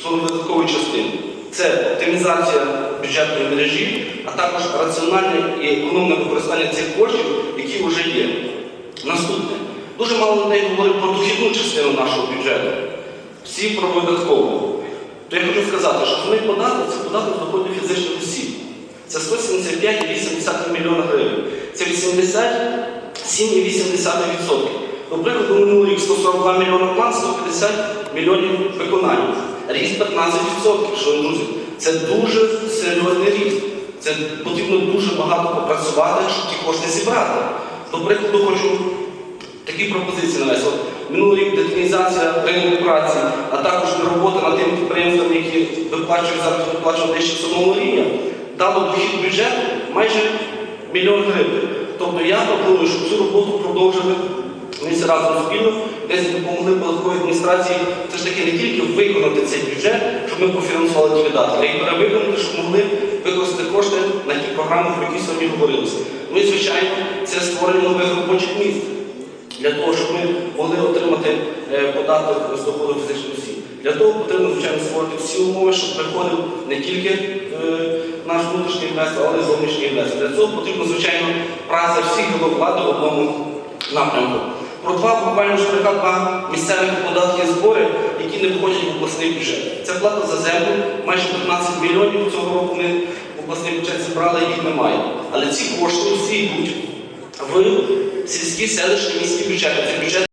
стосовно видаткової частини. Це оптимізація бюджетної мережі, а також раціональне і економне використання цих коштів, які вже є. Наступне. Дуже мало людей говорить про дохідну частину нашого бюджету. Всі про видаткову. То я хочу сказати, що основний податок це податок з доходів фізичних осіб. Це 175,8 мільйона гривень. Це 87,8%. До прикладу, минулий рік 142 мільйона план, 150 мільйонів виконання. Ріст 15%, шановні друзі. Це дуже серйозний ріст. Це потрібно дуже багато попрацювати, щоб ті кошти зібрати. До прикладу, хочу такі пропозиції навести. Минулий рік детінізація ринку праці, а також робота над тими підприємствами, які виплачують зараз виплачують нижче самого рівня, дало дохід бюджету майже мільйон гривень. Тобто я пропоную, щоб цю роботу продовжили ми разом спільно, десь допомогли податковій адміністрації все ж таки не тільки виконати цей бюджет, щоб ми профінансували ті видатки, а й перевиконати, щоб могли використати кошти на ті програми, про які сьогодні говорилося. Ну і звичайно, це створення нових робочих місць для того, щоб ми могли отримати е, податок з доходу фізичних осіб. Для того потрібно, звичайно, створити всі умови, щоб приходив не тільки е, наш внутрішній інвестор, але й зовнішній інвестор. Для цього потрібно, звичайно, праця всіх голов влади в одному напрямку. Про два буквально штриха два місцевих податки збори, які не входять в обласний бюджет. Це плата за землю, майже 15 мільйонів цього року ми в обласний бюджет зібрали, їх немає. Але ці кошти всі йдуть в сільські селищні міські бюджети.